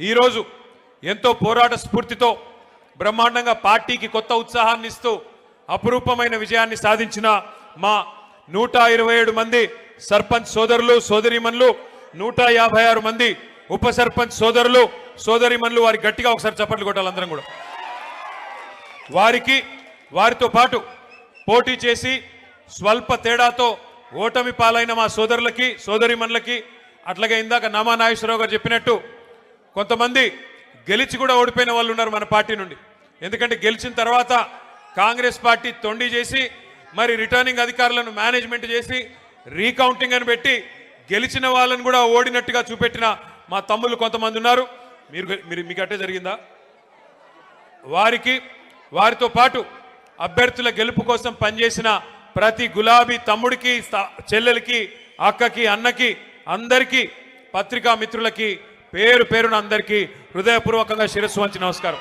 ఈరోజు ఎంతో పోరాట స్ఫూర్తితో బ్రహ్మాండంగా పార్టీకి కొత్త ఉత్సాహాన్ని ఇస్తూ అపురూపమైన విజయాన్ని సాధించిన మా నూట ఇరవై ఏడు మంది సర్పంచ్ సోదరులు సోదరిమన్లు నూట యాభై ఆరు మంది ఉప సర్పంచ్ సోదరులు సోదరిమన్లు వారి గట్టిగా ఒకసారి చప్పట్లు కొట్టాలి అందరం కూడా. వారికి వారితో పాటు పోటీ చేసి స్వల్ప తేడాతో ఓటమి పాలైన మా సోదరులకి సోదరిమన్లకి అట్లాగే ఇందాక నామా నాగేశ్వరరావు గారు చెప్పినట్టు కొంతమంది గెలిచి కూడా ఓడిపోయిన వాళ్ళు ఉన్నారు మన పార్టీ నుండి. ఎందుకంటే గెలిచిన తర్వాత కాంగ్రెస్ పార్టీ తొండి చేసి మరి రిటర్నింగ్ అధికారులను మేనేజ్మెంట్ చేసి రీకౌంటింగ్ అని పెట్టి గెలిచిన వాళ్ళని కూడా ఓడినట్టుగా చూపెట్టిన మా తమ్ముళ్ళు కొంతమంది ఉన్నారు. మీరు మీరు మీకు అట్టే జరిగిందా? వారికి వారితో పాటు అభ్యర్థుల గెలుపు కోసం పనిచేసిన ప్రతి గులాబీ తమ్ముడికి చెల్లెలకి అక్కకి అన్నకి అందరికీ పత్రికా మిత్రులకి పేరు పేరున అందరికీ హృదయపూర్వకంగా శిరస్సు వంచి నమస్కారం.